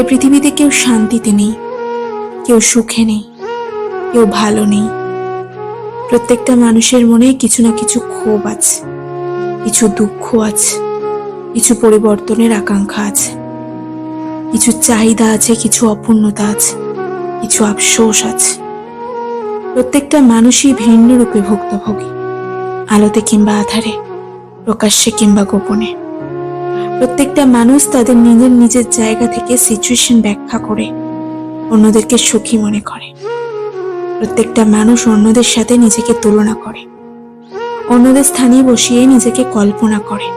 এ পৃথিবীতে কেউ শান্তিতে নেই, কেউ সুখে নেই, কেউ ভালো নেই। প্রত্যেকটা মানুষের মনে কিছু না কিছু ক্ষোভ আছে, কিছু দুঃখ আছে, কিছু পরিবর্তনের আকাঙ্ক্ষা আছে, কিছু চাহিদা আছে, কিছু অপূর্ণতা আছে, কিছু আফসোস আছে। প্রত্যেকটা মানুষই ভিন্ন রূপে ভুক্তভোগী, আলোতে কিংবা আধারে, প্রকাশ্যে কিংবা গোপনে। প্রত্যেকটা মানুষ তাদের নিজের নিজের জায়গা থেকে সিচুয়েশন ব্যাখ্যা করে, অন্যদেরকে সুখী মনে করে। প্রত্যেকটা মানুষ অন্যদের সাথে নিজেকে তুলনা করে, অন্যদের স্থানে বসিয়ে নিজেকে কল্পনা করে।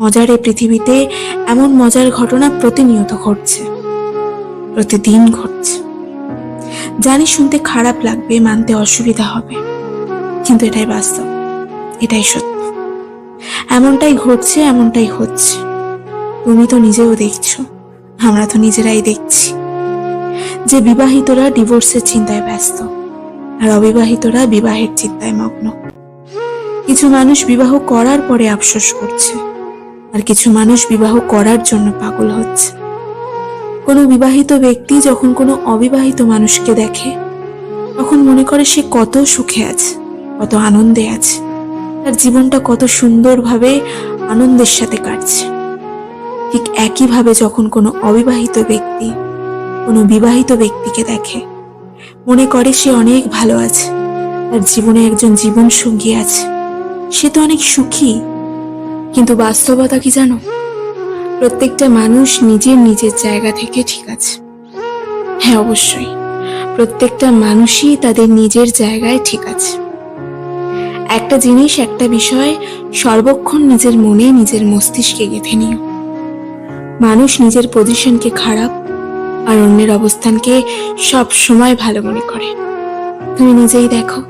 মজার এই পৃথিবীতে এমন মজার ঘটনা প্রতিনিয়ত ঘটছে, প্রতিদিন ঘটছে। জানি শুনতে খারাপ লাগবে, মানতে অসুবিধা হবে, কিন্তু এটাই বাস্তব, এটাই সত্য। এমনটাই ঘটছে, এমনটাই হচ্ছে। তুমি তো নিজেও দেখছ, আমরা তো নিজেরাই দেখছি। যে বিবাহিতরা ডিভোর্সের চিন্তায় ব্যস্ত, আর অবিবাহিতরা বিবাহের চিন্তায় মগ্ন। কিছু মানুষ বিবাহ করার পরে আফসোস করছে, আর কিছু মানুষ বিবাহ করার জন্য পাগল হচ্ছে। কোনো বিবাহিত ব্যক্তি যখন কোনো অবিবাহিত মানুষকে দেখে, তখন মনে করে সে কত সুখে আছে, কত আনন্দে আছে, তার জীবনটা কত সুন্দরভাবে আনন্দের সাথে কাটছে। ঠিক একইভাবে যখন কোনো অবিবাহিত ব্যক্তি কোনো বিবাহিত ব্যক্তিকে দেখে, মনে করে সে অনেক ভালো আছে, তার জীবনে একজন জীবন সঙ্গী আছে, সে তো অনেক সুখী। কিন্তু বাস্তবতা কি জানো? প্রত্যেকটা মানুষ নিজের নিজের জায়গা থেকে ঠিক আছে। হ্যাঁ অবশ্যই, প্রত্যেকটা মানুষই তাদের নিজের জায়গায় ঠিক আছে। একটা জিনিস, একটা বিষয় সর্বক্ষণ নিজের মনে, নিজের মস্তিষ্কে গেঁথে নিও। মানুষ নিজের পজিশনকে খারাপ আর অন্যের অবস্থানকে সব সময় ভালো মনে করে। তুমি নিজেই দেখো,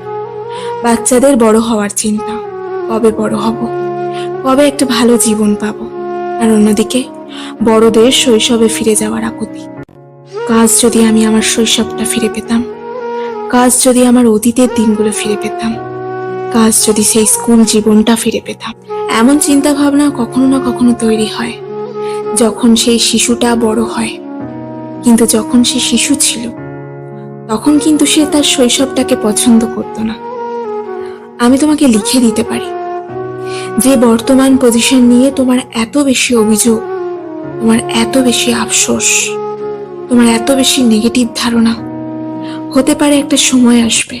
বাচ্চাদের বড় হওয়ার চিন্তা, কবে বড় হব, কবে একটা ভালো জীবন পাবো, আর অন্যদিকে বড়দের শৈশবে ফিরে যাওয়ার আকুতি কাজ যদি আমি আমার শৈশবটা ফিরে পেতাম, কাজ যদি আমার অতীতের দিনগুলো ফিরে পেতাম, কাজ যদি সেই স্কুল জীবনটা ফিরে পেতাম, এমন চিন্তা ভাবনা কখনো না কখনো তৈরি হয়। যখন সেই শিশুটা বড় হয়। কিন্তু যখন সে শিশু ছিল, তখন কিন্তু সে তার শৈশবটাকে পছন্দ করতো না। আমি তোমাকে লিখে দিতে পারি। যে বর্তমান পজিশন নিয়ে তোমার এত বেশি অভিযোগ, তোমার এত বেশি আফসোস, তোমার এত বেশি নেগেটিভ ধারণা, হতে পারে একটা সময় আসবে,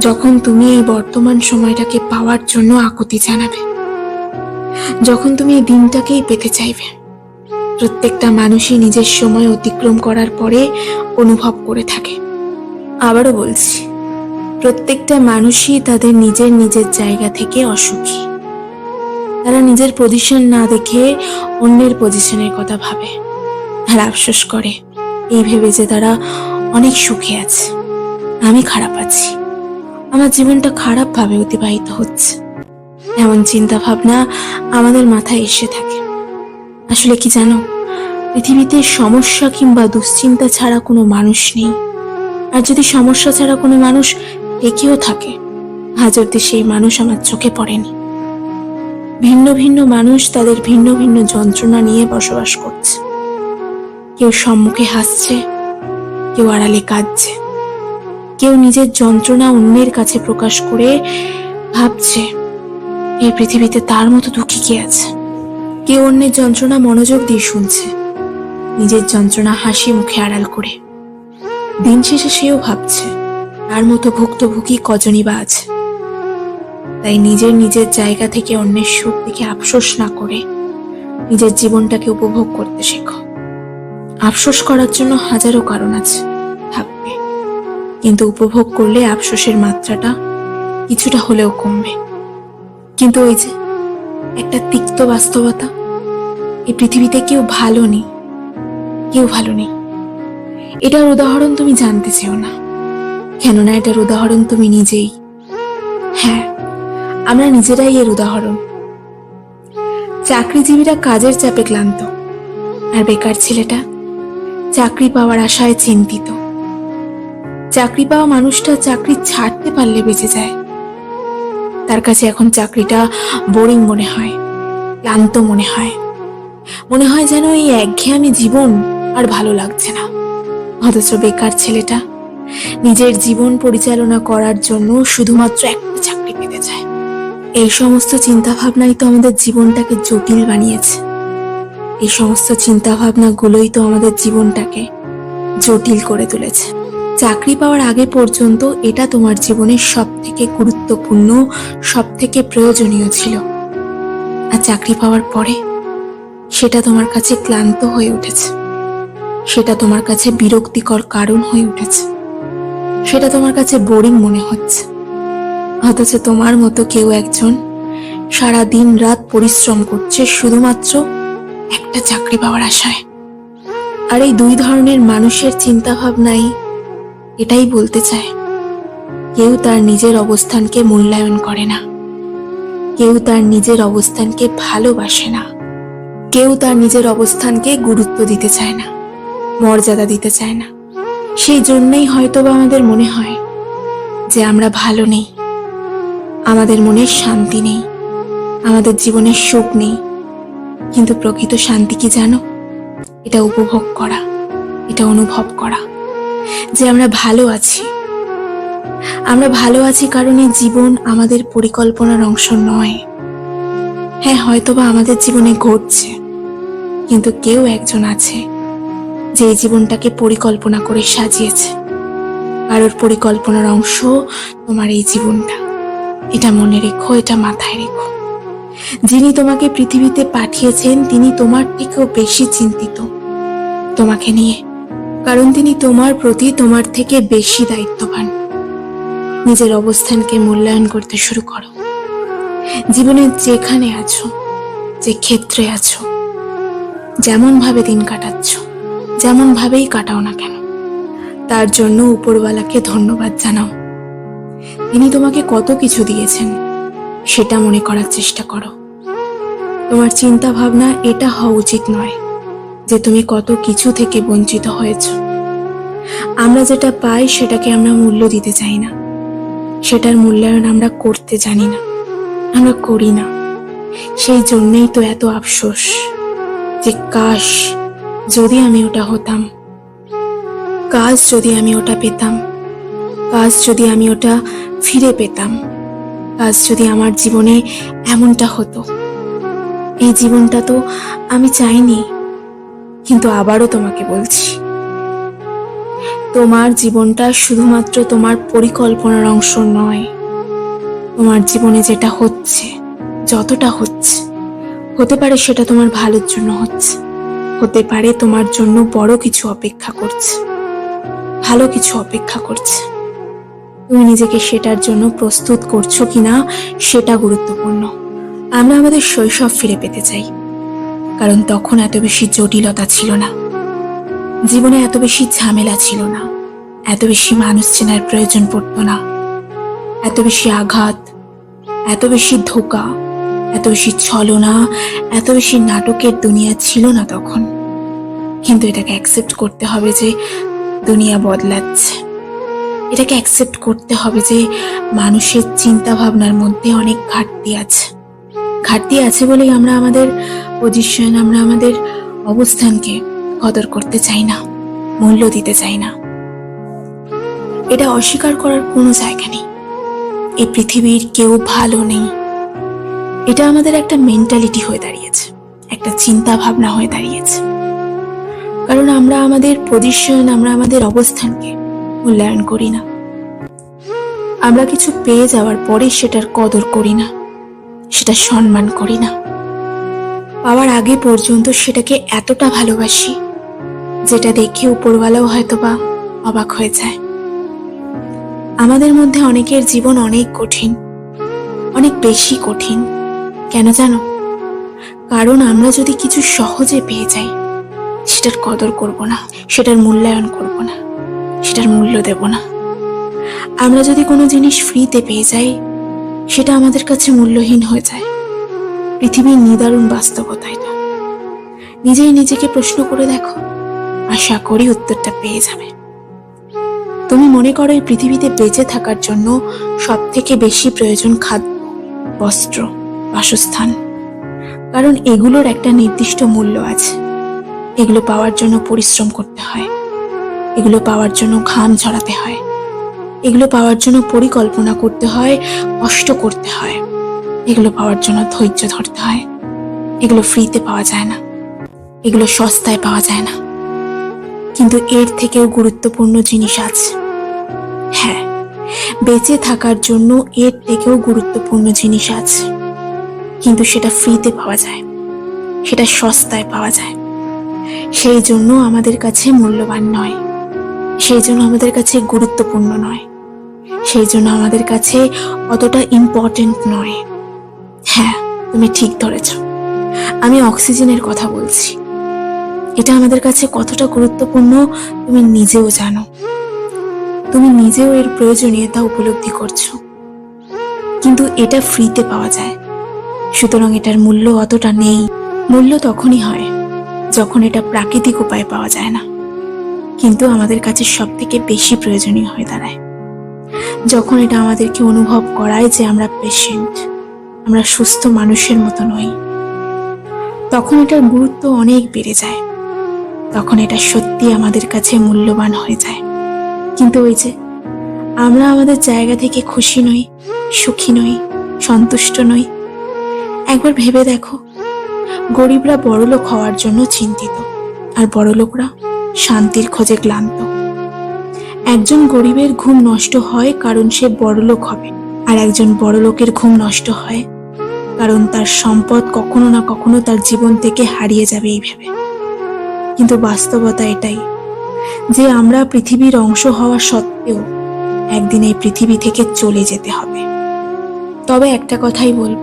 যখন তুমি এই বর্তমান সময়টাকে পাওয়ার জন্য আকুতি জানাবে। যখন তুমি এই দিনটাকেই পেতে চাইবে। প্রত্যেকটা মানুষই নিজের সময় অতিক্রম করার পরে অনুভব করে থাকে। আবারও বলছি, প্রত্যেকটা মানুষই তাদের নিজের নিজের জায়গা থেকে অসুখী। তারা নিজের পজিশন না দেখে অন্যের পজিশনের কথা ভাবে। আর আফসোস করে, এই ভেবে যে তারা অনেক সুখে আছে। আমি খারাপ আছি। আমার জীবনটা খারাপভাবে অতিবাহিত হচ্ছে। এমন চিন্তা ভাবনা আমাদের মাথায় এসে থাকে। আসলে কি জানো, পৃথিবীতে সমস্যা কিংবা দুশ্চিন্তা ছাড়া কোনো মানুষ নেই। আর যদি সমস্যা ছাড়া কোনো মানুষ একেও থাকে, আজ অব্দি সেই মানুষ আমার চোখে পড়েনি। ভিন্ন ভিন্ন মানুষ তাদের ভিন্ন ভিন্ন যন্ত্রণা নিয়ে বসবাস করছে। কেউ সম্মুখে হাসছে, কেউ আড়ালে কাঁদছে। কেউ নিজের যন্ত্রণা অন্যের কাছে প্রকাশ করে ভাবছে এই পৃথিবীতে তার মতো দুঃখী কে আছে? কে অন্যের যন্ত্রণা মনোযোগ দিয়ে শুনছে। নিজের যন্ত্রণা হাসি মুখে আড়াল করে। দিন শেষে সেও ভাবছে, তার মতো ভুক্তভোগী কজনই বা আছে। তাই নিজের নিজের জায়গা থেকে অন্যের সুখ দেখে আফসোস না করে নিজের জীবনটাকে উপভোগ করতে শেখো। আফসোস করার জন্য হাজারো কারণ আছে, থাকবে। কিন্তু উপভোগ করলে আফসোসের মাত্রাটা কিছুটা হলেও কমবে। কিন্তু ওই যে একটা তিক্ত বাস্তবতা, এই পৃথিবীতে কেউ ভালো নেই, কেউ ভালো নেই। এটার উদাহরণ তুমি জানতে চেও না। কেননা এটার উদাহরণ তুমি নিজেই। হ্যাঁ আমরা নিজেরাই এর উদাহরণ। চাকরিজীবীরা কাজের চাপে ক্লান্ত, আর বেকার ছেলেটা চাকরি পাওয়ার আশায় চিন্তিত। চাকরি পাওয়া মানুষটা চাকরি ছাড়তে পারলে বেঁচে যায়। তার কাছে এখন চাকরিটা বোরিং মনে হয়, ক্লান্ত মনে হয়। মনে হয় যেন এই একঘেয়েমি জীবন আর ভালো লাগছে না। অথচ বেকার ছেলেটা নিজের জীবন পরিচালনা করার জন্য শুধুমাত্র একটা চাকরি পেতে চায়। এই সমস্ত চিন্তা ভাবনাই তো আমাদের জীবনটাকে জটিল বানিয়েছে। এই সমস্ত চিন্তা ভাবনাগুলোই তো আমাদের জীবনটাকে জটিল করে তুলেছে। চাকরি পাওয়ার আগে পর্যন্ত এটা তোমার জীবনের সব থেকে গুরুত্বপূর্ণ সব থেকে প্রয়োজনীয় ছিল। আর চাকরি পাওয়ার পরে সেটা তোমার কাছে ক্লান্ত হয়ে উঠেছে। সেটা তোমার কাছে বিরক্তিকর কারণ হয়ে উঠেছে। সেটা তোমার কাছে বোরিং মনে হচ্ছে। অথচ তোমার মতো কেউ একজন সারা দিন রাত পরিশ্রম করছে শুধুমাত্র একটা চাকরি পাওয়ার আশায়। আর এই দুই ধরনের মানুষের চিন্তা ভাবনাই এটাই বলতে চায়। কেউ তার নিজের অবস্থানকে মূল্যায়ন করে না। কেউ তার নিজের অবস্থানকে ভালোবাসে না। কেউ তার নিজের অবস্থানকে গুরুত্ব দিতে চায় না, মর্যাদা দিতে চায় না। সেই জন্যই হয়তোবা আমাদের মনে হয় যে আমরা ভালো নেই। আমাদের মনে শান্তি নেই। আমাদের জীবনে সুখ নেই। কিন্তু প্রকৃত শান্তি কি জানো? এটা উপভোগ করা, এটা অনুভব করা। যে আমরা ভালো আছি। আমরা ভালো আছি কারণ জীবন আমাদের পরিকল্পনার অংশ নয়। হ্যাঁ হয়তোবা আমাদের জীবনে ঘটছে। কিন্তু কেউ একজন আছে, যে জীবনটাকে পরিকল্পনা করে সাজিয়েছে। কারোর পরিকল্পনার অংশ তোমার এই জীবনটা। এটা মনে রেখো, এটা মাথায় রেখো। যিনি তোমাকে পৃথিবীতে পাঠিয়েছেন, তিনি তোমার থেকেও বেশি চিন্তিত। তোমাকে নিয়ে কারণ তিনি তোমার প্রতি তোমার থেকে বেশি দায়িত্ববান। নিজের অবস্থানকে মূল্যায়ন করতে শুরু করো। জীবনে যেখানে আছো, যে ক্ষেত্রে আছো যেমন ভাবে দিন কাটাচ্ছ যেমন ভাবেই কাটাও না কেন, তার জন্য উপরওয়ালাকে ধন্যবাদ জানাও। তিনি তোমাকে কত কিছু দিয়েছেন, সেটা মনে করার চেষ্টা করো। তোমার চিন্তা ভাবনা এটা হওয়া উচিত নয়। যে তুমি কত কিছু থেকে বঞ্চিত হয়েছ। আমরা যেটা পাই সেটাকে আমরা মূল্য দিতে চাই না। সেটার মূল্যায়ন আমরা করতে জানি না। আমরা করি না। সেই জন্যেই তো এত আফসোস যে কাশ যদি আমি ওটা হতাম কাজ যদি আমি ওটা পেতাম কাজ যদি আমি ওটা ফিরে পেতাম কাজ যদি আমার জীবনে এমনটা হতো। এই জীবনটা তো আমি চাইনি। কিন্তু আবারও তোমাকে বলছি, তোমার জীবনটা শুধুমাত্র তোমার পরিকল্পনার অংশ নয়, তোমার জীবনে যেটা হচ্ছে, যতটা হচ্ছে, হতে পারে সেটা তোমার ভালোর জন্য হচ্ছে, হতে পারে তোমার জন্য বড় কিছু অপেক্ষা করছে, ভালো কিছু অপেক্ষা করছে। তুমি নিজেকে সেটার জন্য প্রস্তুত করছ কিনা সেটা গুরুত্বপূর্ণ। আমরা আমাদের শৈশব ফিরে পেতে চাই। কারণ তখন এত বেশি জটিলতা ছিল না। জীবনে এত বেশি ঝামেলা ছিল না। এত বেশি মানুষ চেনার প্রয়োজন পড়তো না। এত বেশি আঘাত, এত বেশি ধোকা, এত বেশি ছলনা, এত বেশি নাটকের দুনিয়া ছিল না তখন। কিন্তু এটাকে অ্যাকসেপ্ট করতে হবে যে দুনিয়া বদলাচ্ছে। এটাকে অ্যাকসেপ্ট করতে হবে যে মানুষের চিন্তা ভাবনার মধ্যে অনেক ঘাটতি আছে। ঘাটতি আছে বলেই আমরা আমাদের পজিশন আমরা আমাদের অবস্থানকে কদর করতে চাই না, মূল্য দিতে চাই না। এটা অস্বীকার করার কোনো জায়গা নেই। এই পৃথিবীর কেউ ভালো নেই। এটা আমাদের একটা মেন্টালিটি হয়ে দাঁড়িয়েছে, একটা চিন্তা ভাবনা হয়ে দাঁড়িয়েছে। কারণ আমরা আমাদের পজিশন আমরা আমাদের অবস্থানকে মূল্যায়ন করি না। আমরা কিছু পেয়ে যাওয়ার পরে সেটার কদর করি না। সেটা সম্মান করি না। পাওয়ার আগে পর্যন্ত সেটাকে এতটা ভালোবাসি, যেটা দেখে উপরওয়ালাও হয়তোবা অবাক হয়ে যায়। আমাদের মধ্যে অনেকের জীবন অনেক কঠিন, অনেক বেশি কঠিন। কেন জানো? কারণ আমরা যদি কিছু সহজে পেয়ে যাই, সেটার কদর করব না, সেটার মূল্যায়ন করব না, সেটার মূল্য দেব না। আমরা যদি কোনো জিনিস ফ্রিতে পেয়ে যাই সেটা আমাদের কাছে মূল্যহীন হয়ে যায়। পৃথিবীর নিদারুণ বাস্তবতা এটা। নিজেই নিজেকে প্রশ্ন করে দেখো, আশা করি উত্তরটা পেয়ে যাবে। তুমি মনে করো এই পৃথিবীতে বেঁচে থাকার জন্য সব থেকে বেশি প্রয়োজন খাদ্য, বস্ত্র, বাসস্থান। কারণ এগুলোর একটা নির্দিষ্ট মূল্য আছে। এগুলো পাওয়ার জন্য পরিশ্রম করতে হয়। এগুলো পাওয়ার জন্য ঘাম ঝরাতে হয়। এগুলো পাওয়ার জন্য পরিকল্পনা করতে হয়, কষ্ট করতে হয়। এগুলো পাওয়ার জন্য ধৈর্য ধরতে হয়। এগুলো ফ্রিতে পাওয়া যায় না। এগুলো সস্তায় পাওয়া যায় না। কিন্তু এর থেকেও গুরুত্বপূর্ণ জিনিস আছে। হ্যাঁ বেঁচে থাকার জন্য এর থেকেও গুরুত্বপূর্ণ জিনিস আছে। কিন্তু সেটা ফ্রিতে পাওয়া যায়। সেটা সস্তায় পাওয়া যায়। সেই জন্য আমাদের কাছে মূল্যবান নয়। সেই জন্য আমাদের কাছে গুরুত্বপূর্ণ নয়। সেই জন্য আমাদের কাছে অতটা ইম্পর্টেন্ট নয়। হ্যাঁ তুমি ঠিক ধরেছ। আমি অক্সিজেনের কথা বলছি। এটা আমাদের কাছে কতটা গুরুত্বপূর্ণ, তুমি নিজেও জানো। তুমি নিজেও এর প্রয়োজনীয়তা উপলব্ধি করছ। কিন্তু এটা ফ্রিতে পাওয়া যায়। সুতরাং এটার মূল্য অতটা নেই। মূল্য তখনই হয় যখন এটা প্রাকৃতিক উপায়ে পাওয়া যায় না। কিন্তু আমাদের কাছে সব থেকে বেশি প্রয়োজনীয় হয়ে দাঁড়ায়। যখন এটা আমাদেরকে অনুভব করায় যে আমরা পেশেন্ট আমরা সুস্থ মানুষের মতো নই, তখন এটার গুরুত্ব অনেক বেড়ে যায়। তখন এটা সত্যি আমাদের কাছে মূল্যবান হয়ে যায়। কিন্তু ওই যে, আমরা আমাদের জায়গা থেকে খুশি নই, সুখী নই, সন্তুষ্ট নই, একবার ভেবে দেখো, গরিবরা বড়লোক হওয়ার জন্য চিন্তিত, আর বড়লোকরা শান্তির খোঁজে ক্লান্ত। একজন গরিবের ঘুম নষ্ট হয় কারণ সে বড়লোক হবে, আর একজন বড়লোকের ঘুম নষ্ট হয় কারণ তার সম্পদ কখনো না কখনো তার জীবন থেকে হারিয়ে যাবে এই ভেবে কিন্তু বাস্তবতা এটাই যে আমরা পৃথিবীর অংশ হওয়া সত্ত্বেও একদিন এই পৃথিবী থেকে চলে যেতে হবে। তবে একটা কথাই বলব,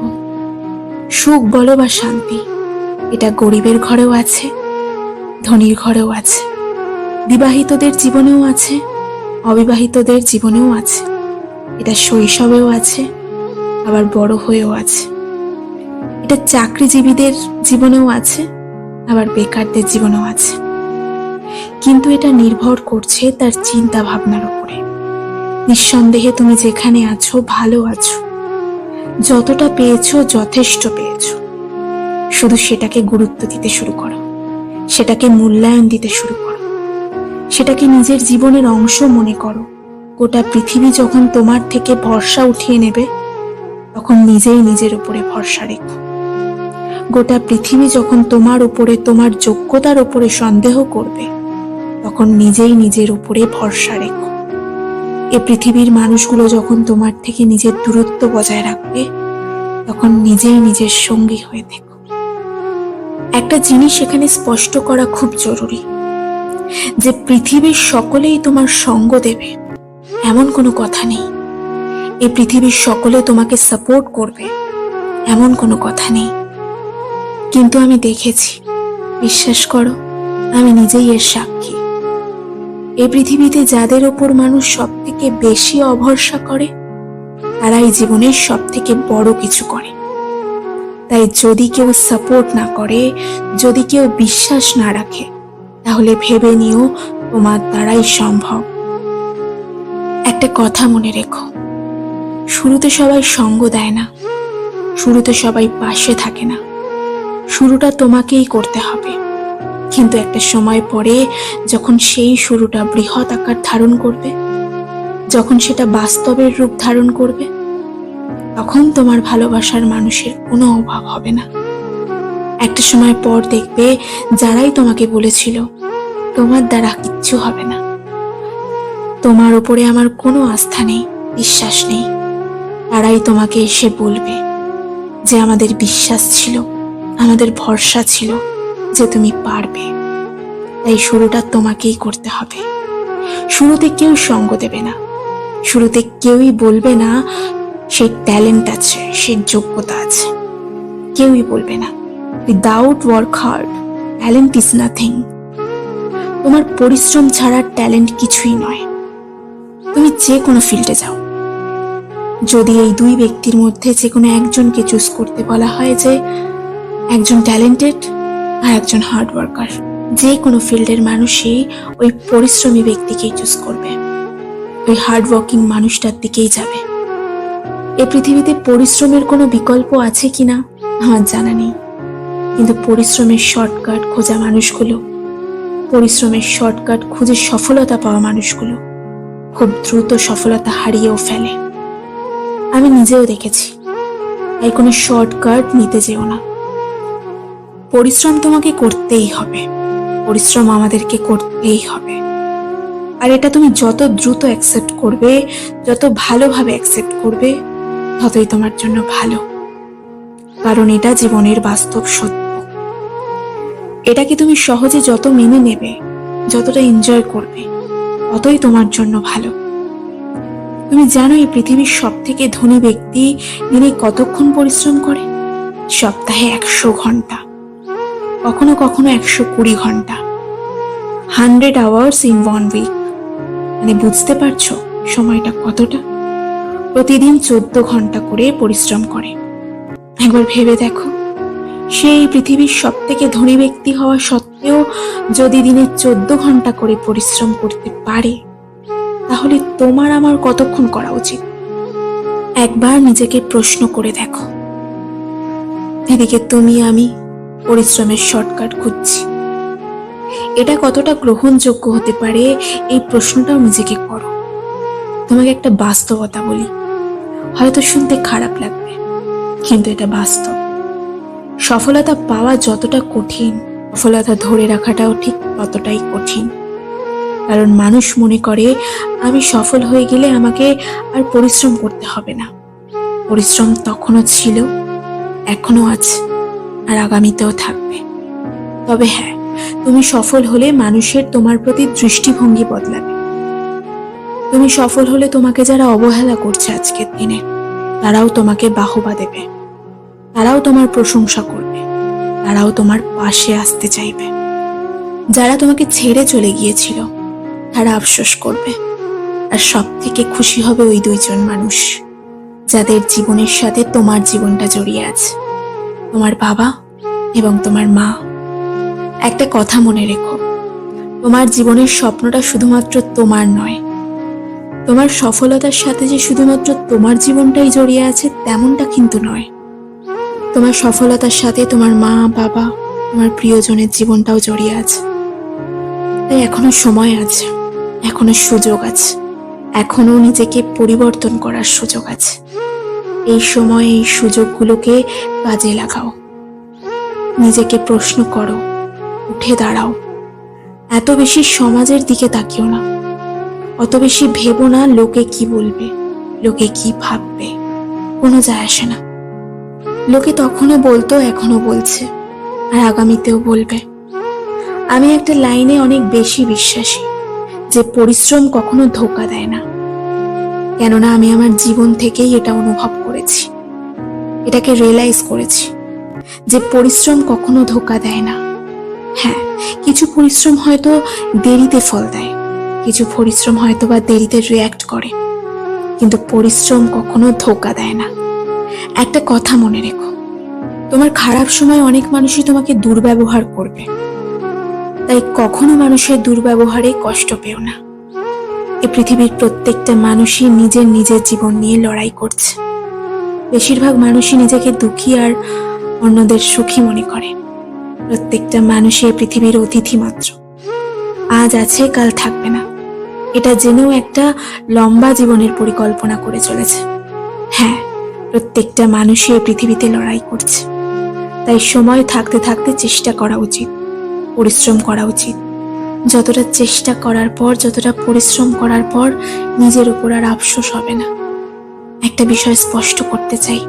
সুখ বলো বা শান্তি, এটা গরিবের ঘরেও আছে, ধনীর ঘরেও আছে, বিবাহিতদের জীবনেও আছে অবিবাহিতদের জীবনেও আছে। এটা শৈশবেও আছে, আবার বড় হয়েও আছে। এটা চাকরিজীবীদের জীবনেও আছে, আবার বেকারদের জীবনেও আছে। কিন্তু এটা নির্ভর করছে তার চিন্তা ভাবনার উপরে। নিঃসন্দেহে তুমি যেখানে আছো, ভালো আছো। যতটা পেয়েছ, যথেষ্ট পেয়েছ। শুধু সেটাকে গুরুত্ব দিতে শুরু করো। সেটাকে মূল্যায়ন দিতে শুরু করো। সেটাকে নিজের জীবনের অংশ মনে করো। গোটা পৃথিবী যখন তোমার থেকে ভরসা উঠিয়ে নেবে, তখন নিজেই নিজের উপরে ভরসা রেখো। গোটা পৃথিবী যখন তোমার উপরে, তোমার যোগ্যতার উপরে সন্দেহ করবে, তখন নিজেই নিজের উপরে ভরসা রেখো। এ পৃথিবীর মানুষগুলো যখন তোমার থেকে নিজের দূরত্ব বজায় রাখবে, তখন নিজেই নিজের সঙ্গী হয়ে থেকো। একটা জিনিস এখানে স্পষ্ট করা খুব জরুরি। যে পৃথিবীর সকলেই তোমার সঙ্গ দেবে। এমন কোনো কথা নেই। এই পৃথিবীর সকলে তোমাকে সাপোর্ট করবে। এমন কোনো কথা নেই। কিন্তু আমি দেখেছি, বিশ্বাস করো, আমি নিজেই এর সাক্ষী। এই পৃথিবীতে যাদের ওপর মানুষ সব থেকে বেশি অভরসা করে, তারাই জীবনের সব থেকে বড় কিছু করে। তাই যদি কেউ সাপোর্ট না করে, যদি কেউ বিশ্বাস না রাখে তাহলে ভেবে নিও তোমার দ্বারাই সম্ভব। একটা কথা মনে রেখো, শুরুতে সবাই সঙ্গ দেয় না, শুরুতে সবাই পাশে থাকে না। শুরুটা তোমাকেই করতে হবে। কিন্তু একটা সময় পরে যখন সেই শুরুটা বৃহৎ আকার ধারণ করবে, যখন সেটা বাস্তবের রূপ ধারণ করবে, তখন তোমার ভালোবাসার মানুষের কোনো অভাব হবে না। একটা সময় পর দেখবে যারাই তোমাকে বলেছিল তোমার দ্বারা কিচ্ছু হবে না। তোমার উপরে আমার কোনো আস্থা নেই, বিশ্বাস নেই। তারাই তোমাকে এসে বলবে যে আমাদের বিশ্বাস ছিল, আমাদের ভরসা ছিল যে তুমি পারবে। তাই শুরুটা তোমাকেই করতে হবে। শুরুতে কেউ সঙ্গ দেবে না। শুরুতে কেউই বলবে না, সে ট্যালেন্ট আছে, সে যোগ্যতা আছে। কেউই বলবে না without work hard talent is nothing তোমার পরিশ্রম ছাড়া ট্যালেন্ট কিছুই নয়। তুমি যে কোনো ফিল্ডে যাও। যদি এই দুই ব্যক্তির মধ্যে যে কোনো একজনকে চুজ করতে বলা হয় যে একজন ট্যালেন্টেড আর একজন হার্ড ওয়ার্কার যে কোনো ফিল্ডের মানুষই ওই পরিশ্রমী ব্যক্তিকেই চুজ করবে। ওই হার্ড ওয়ার্কিং মানুষটার দিকেই যাবে। এ পৃথিবীতে পরিশ্রমের কোনো বিকল্প আছে কিনা? আমার জানা নেই। কিন্তু পরিশ্রমের শর্টকাট খোঁজা মানুষগুলো পরিশ্রমের শর্টকাট খুঁজে সফলতা পাওয়া মানুষগুলো খুব দ্রুত সফলতা হারিয়েও ফেলে। আমি নিজেও দেখেছি তাই কোনো শর্টকাট নিতে যেও না। পরিশ্রম তোমাকে করতেই হবে, পরিশ্রম আমাদেরকে করতেই হবে। আর এটা তুমি যত দ্রুত অ্যাকসেপ্ট করবে, যত ভালোভাবে অ্যাকসেপ্ট করবে, ততই তোমার জন্য ভালো। কারণ এটা জীবনের বাস্তব সত্য। এটাকে তুমি সহজে যত মেনে নেবে, যতটা এনজয় করবে, ততই তোমার জন্য ভালো। তুমি জানো এই পৃথিবীর সব থেকে ধনী ব্যক্তি দিনে কতক্ষণ পরিশ্রম করে? সপ্তাহে একশো ঘণ্টা। কখনো কখনো একশো কুড়ি ঘণ্টা। Hundred hours in one week মানে বুঝতে পারছ সময়টা কতটা? প্রতিদিন চোদ্দ ঘণ্টা করে পরিশ্রম করে। একবার ভেবে দেখো। সেই পৃথিবীর সব থেকে ধনী ব্যক্তি হওয়া সত্ত্বেও যদি দিনে চোদ্দ ঘণ্টা করে পরিশ্রম করতে পারে, তাহলে তোমার আমার কতক্ষণ করা উচিত? একবার নিজেকে প্রশ্ন করে দেখো। এদিকে তুমি, আমি পরিশ্রমের শর্টকাট খুঁজছি। এটা কতটা গ্রহণযোগ্য হতে পারে, এই প্রশ্নটাও নিজেকে করো। তোমাকে একটা বাস্তবতা বলি। হয়তো শুনতে খারাপ লাগবে, কিন্তু এটা বাস্তব। সফলতা পাওয়া যতটা কঠিন, সফলতা ধরে রাখাটাও ঠিক ততটাই কঠিন। কারণ মানুষ মনে করে, আমি সফল হয়ে গেলে আমাকে আর পরিশ্রম করতে হবে না। পরিশ্রম তখনও ছিল এখনও আছে, আর আগামীতেও থাকবে। তবে হ্যাঁ তুমি সফল হলে মানুষের তোমার প্রতি দৃষ্টিভঙ্গি বদলাবে। তুমি সফল হলে তোমাকে যারা অবহেলা করছে আজকের দিনে, তারাও তোমাকে বাহবা দেবে। তারাও তোমার প্রশংসা করবে। তারাও তোমার পাশে আসতে চাইবে। যারা তোমাকে ছেড়ে চলে গিয়েছিল, তারা আফসোস করবে। আর সব থেকে খুশি হবে ওই দুইজন মানুষ, যাদের জীবনের সাথে তোমার জীবনটা জড়িয়ে আছে। তোমার বাবা এবং তোমার মা। একটা কথা মনে রেখো, তোমার জীবনের স্বপ্নটা শুধুমাত্র তোমার নয়। তোমার সফলতার সাথে যে শুধুমাত্র তোমার জীবনটাই জড়িয়ে আছে, তেমনটা কিন্তু নয়। তোমার সফলতার সাথে তোমার মা, বাবা, তোমার প্রিয়জনের জীবনটাও জড়িয়ে আছে। তাই এখনও সময় আছে, এখনও সুযোগ আছে, এখনও নিজেকে পরিবর্তন করার সুযোগ আছে। এই সময় এই সুযোগগুলোকে কাজে লাগাও। নিজেকে প্রশ্ন করো, উঠে দাঁড়াও। এত বেশি সমাজের দিকে তাকিও না। অত বেশি ভেবো না লোকে কি বলবে, লোকে কি ভাববে, কোনো যায় আসে না। লোকে তখনও বলতো এখনও বলছে, আর আগামীতেও বলবে। আমি একটা লাইনে অনেক বেশি বিশ্বাসী, যে পরিশ্রম কখনো ধোকা দেয় না। কেননা আমি আমার জীবন থেকেই এটা অনুভব করেছি, এটাকে রিয়েলাইজ করেছি, যে পরিশ্রম কখনো ধোকা দেয় না। হ্যাঁ কিছু পরিশ্রম হয়তো দেরিতে ফল দেয়, কিছু পরিশ্রম হয়তো বা দেরিতে রিয়্যাক্ট করে, কিন্তু পরিশ্রম কখনো ধোকা দেয় না। একটা কথা মনে রেখো। তোমার খারাপ সময় অনেক মানুষই তোমাকে দুর্ব্যবহার করবে। তাই কখনো মানুষের দুর্ব্যবহারে কষ্ট পেও না। এ পৃথিবীর প্রত্যেকটা মানুষই নিজের নিজের জীবন নিয়ে লড়াই করছে। বেশিরভাগ মানুষই নিজেকে দুঃখী আর অন্যদের সুখী মনে করে। প্রত্যেকটা মানুষই এ পৃথিবীর অতিথি মাত্র। আজ আছে, কাল থাকবে না। এটা জেনেও একটা লম্বা জীবনের পরিকল্পনা করে চলেছে। হ্যাঁ প্রত্যেকটা মানুষই এই পৃথিবীতে লড়াই করছে। তাই সময় থাকতে থাকতে চেষ্টা করা উচিত, পরিশ্রম করা উচিত। যতটা চেষ্টা করার পর, যতটা পরিশ্রম করার পর, নিজের উপর আর আফসোস হবে না। একটা বিষয় স্পষ্ট করতে চাই।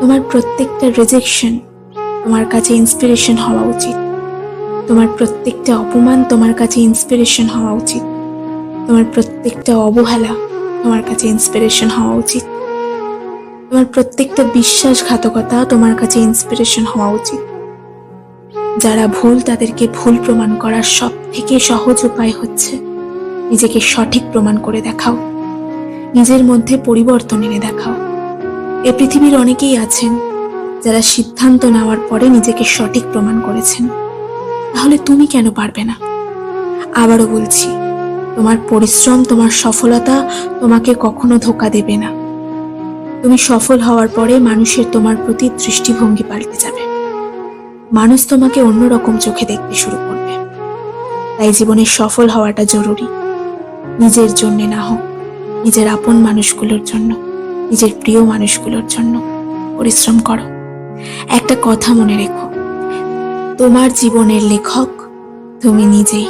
তোমার প্রত্যেকটা রিজেকশন তোমার কাছে ইন্সপিরেশন হওয়া উচিত। তোমার প্রত্যেকটা অপমান তোমার কাছে ইন্সপিরেশন হওয়া উচিত। তোমার প্রত্যেকটা অবহেলা তোমার কাছে ইন্সপিরেশন হওয়া উচিত। তোমার প্রত্যেকটা বিশ্বাসঘাতকতা তোমার কাছে ইন্সপিরেশন হওয়া উচিত। যারা ভুল তাদেরকে ভুল প্রমাণ করার সব থেকে সহজ উপায় হচ্ছে নিজেকে সঠিক প্রমাণ করে দেখাও। নিজের মধ্যে পরিবর্তন এনে দেখাও। এ পৃথিবীর অনেকেই আছেন যারা সিদ্ধান্ত নেওয়ার পরে নিজেকে সঠিক প্রমাণ করেছেন। তাহলে তুমি কেন পারবে না? আবারও বলছি, তোমার পরিশ্রম, তোমার সফলতা তোমাকে কখনো ধোকা দেবে না। তুমি সফল হওয়ার পরে মানুষের তোমার প্রতি দৃষ্টিভঙ্গি পাল্টে যাবে। মানুষ তোমাকে অন্যরকম চোখে দেখতে শুরু করবে। তাই জীবনে সফল হওয়াটা জরুরি। নিজের জন্য না হোক, নিজের আপন মানুষগুলোর জন্য, নিজের প্রিয় মানুষগুলোর জন্য পরিশ্রম করো। একটা কথা মনে রেখো, তোমার জীবনের লেখক তুমি নিজেই।